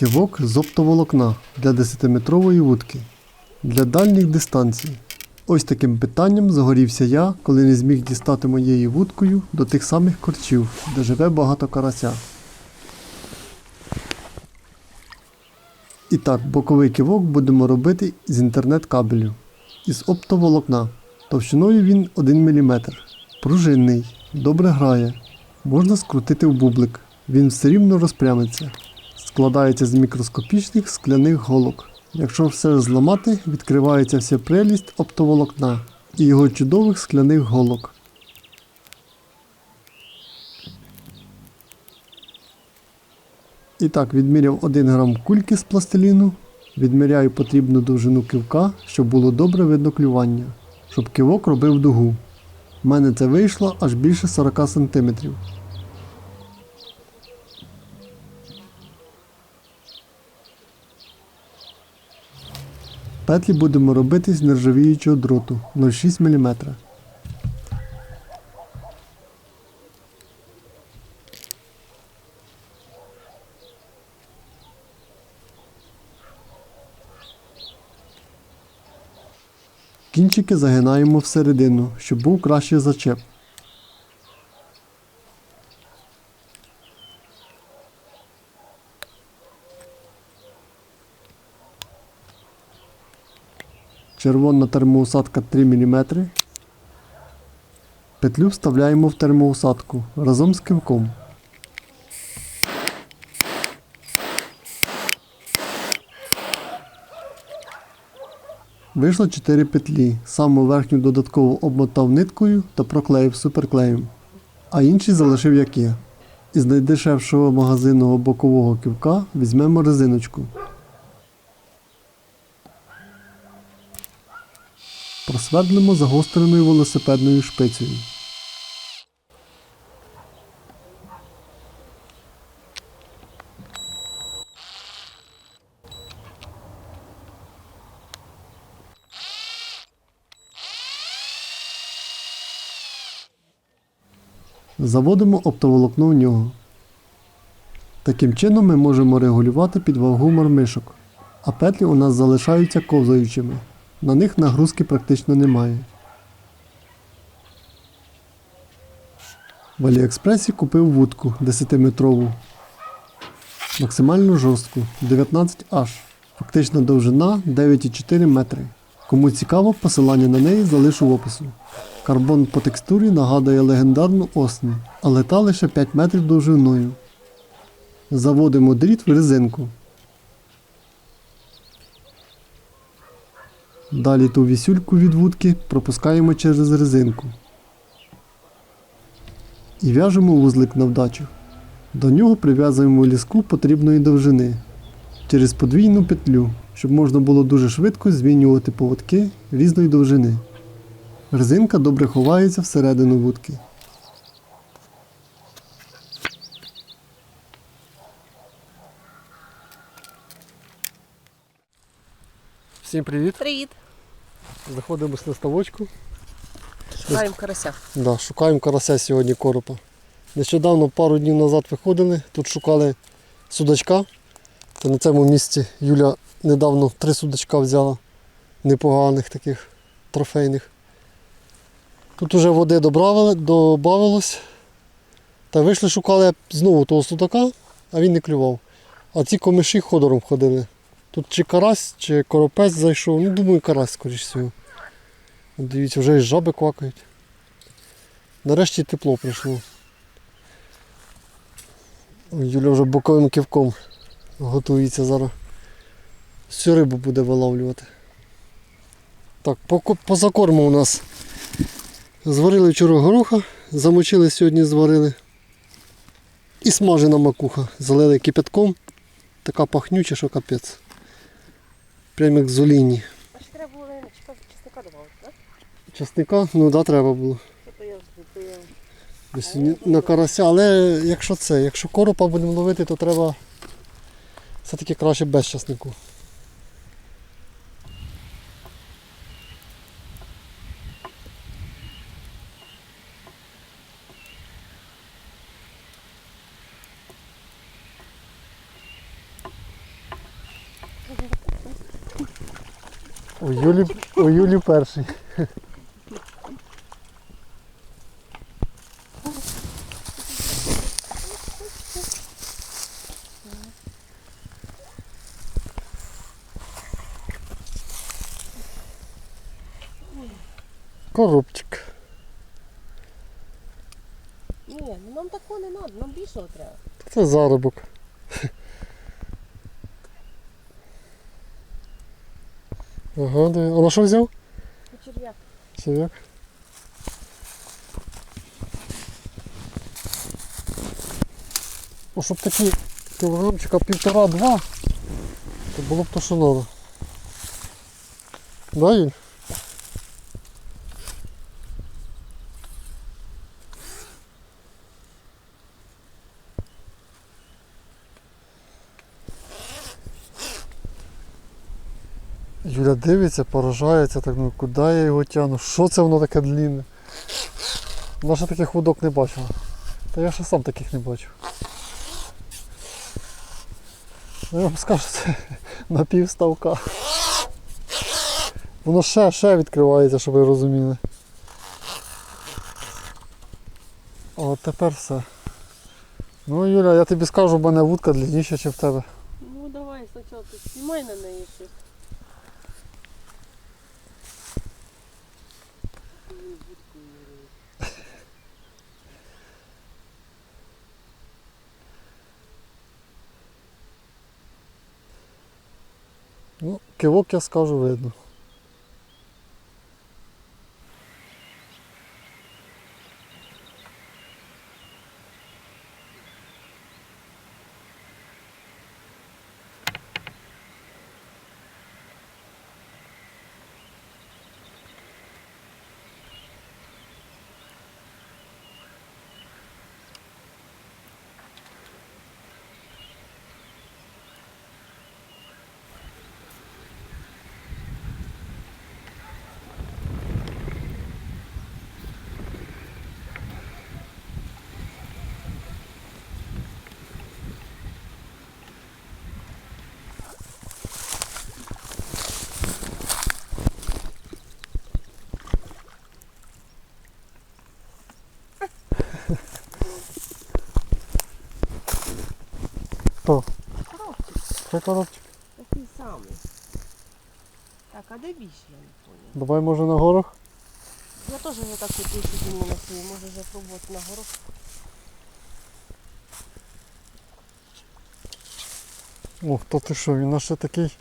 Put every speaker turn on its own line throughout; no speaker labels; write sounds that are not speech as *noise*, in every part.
Кивок з оптоволокна для 10-метрової вудки. Для дальніх дистанцій. Ось таким питанням загорівся я, коли не зміг дістати моєю вудкою до тих самих корчів, де живе багато карася. І так, боковий кивок будемо робити з інтернет-кабелю. Із оптоволокна. Товщиною він 1 мм. Пружинний, добре грає. Можна скрутити в бублик. Він все рівно розпрямиться. Складається з мікроскопічних скляних голок. Якщо все зламати, відкривається вся прелість оптоволокна і його чудових скляних голок. І так, відміряв 1 грам кульки з пластиліну, відміряю потрібну довжину кивка, щоб було добре видно клювання, щоб кивок робив дугу. У мене це вийшло аж більше 40 см. Петлі будемо робити з нержавіючого дроту 0,6 мм. Кінчики загинаємо всередину, щоб був кращий зачеп. Червона термоусадка 3 мм. Петлю вставляємо в термоусадку разом з кивком. Вийшло 4 петлі. Саму верхню додатково обмотав ниткою та проклеїв суперклеєм, а інші залишив як є. Із найдешевшого магазинного бокового ківка візьмемо резиночку. Просвердлимо загостреною велосипедною шпицею. Заводимо оптоволокно в нього. Таким чином ми можемо регулювати під вагу мармишок, а петлі у нас залишаються ковзаючими. На них нагрузки практично немає. В Аліекспресі купив вудку 10-метрову. Максимально жорстку 19H. Фактична довжина 9,4 метри. Кому цікаво, посилання на неї залишу в опису. Карбон по текстурі нагадує легендарну осні, але та лише 5 метрів довжиною. Заводимо дріт в резинку. Далі ту вісюльку від вудки пропускаємо через резинку. І в'яжемо вузлик на вдачу. До нього прив'язуємо ліску потрібної довжини через подвійну петлю, щоб можна було дуже швидко змінювати поводки різної довжини. Резинка добре ховається всередину вудки. Всім привіт!
Привіт!
Заходимо на ставочку.
Шукаємо карася.
Да, шукаємо карася сьогодні коропа. Нещодавно пару днів назад виходили, тут шукали судачка. То на цьому місці Юля недавно три судачка взяла непоганих таких трофейних. Тут уже води добавили, добавилось. Та вийшли, шукали знову того судака, а він не клював. А ці комиші ходором ходили. Тут чи карась, чи коропець зайшов. Ну, думаю, карась, скоріш всього. Дивіться, вже і жаби квакають. Нарешті тепло прийшло. Юля вже боковим кивком готується зараз. Всю рибу буде виловлювати. Так, по, по закорму у нас зварили вчора гороха, замочили сьогодні, зварили. І смажена макуха. Залили кипятком. Така пахнюча, що капець. Прямо як золіні.
А ще треба було часника чесника додати, так?
Часника, ну да, треба було.
Я, то я...
Десь на карася, але якщо це, якщо коропа будемо ловити, то треба все-таки краще без часнику. У Юлі, у Юлі перший. Коробчик.
Ні, ну нам такого не треба, нам більшого треба.
Це заробок. Ага, да. А на що взяв?
Черв'як.
Черв'як. Ну, щоб такі кілограмчика півтора-два, то було б то, що треба. Да, Юль? Юля дивиться, поражається, так ну куди я його тягну? Що це воно таке длинне? Вона ще таких вудок не бачила. Та я ще сам таких не бачив. Ну, я вам скажу, це *laughs* на півставка. Воно ще, ще відкривається, щоб ви розуміли. А тепер все. Ну, Юля, я тобі скажу, в мене вудка длинніша, ніж в тебе.
Ну давай спочатку знімай на неї щось.
Ну, кивок я скажу видно. Хто?
Коробчик
Це коробчик.
такий самий. Так, а де більше, я не поняла.
Давай може на горох.
Я теж вже так сьогодні на свій, може вже пробувати на горох.
О, то ти що, він ще такий.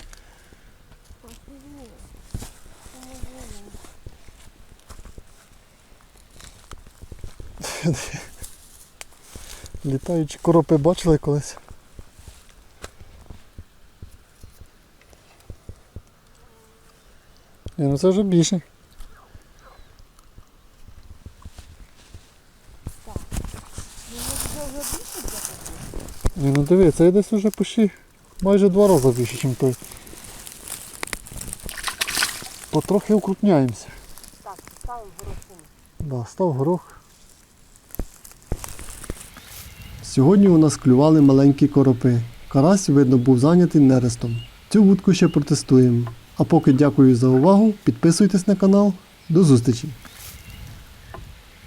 Літаючі коропи бачили колись. Ні, ну це вже більше.
Ну?
Ні, ну диви, це десь вже почти майже два рази більше, ніж той. Потрохи укрупняємося.
Так, ставимо горошину.
Да, став горох. Сьогодні у нас клювали маленькі коропи. Карась, видно, був зайнятий нерестом. Цю вудку ще протестуємо. А поки дякую за увагу, підписуйтесь на канал. До зустрічі!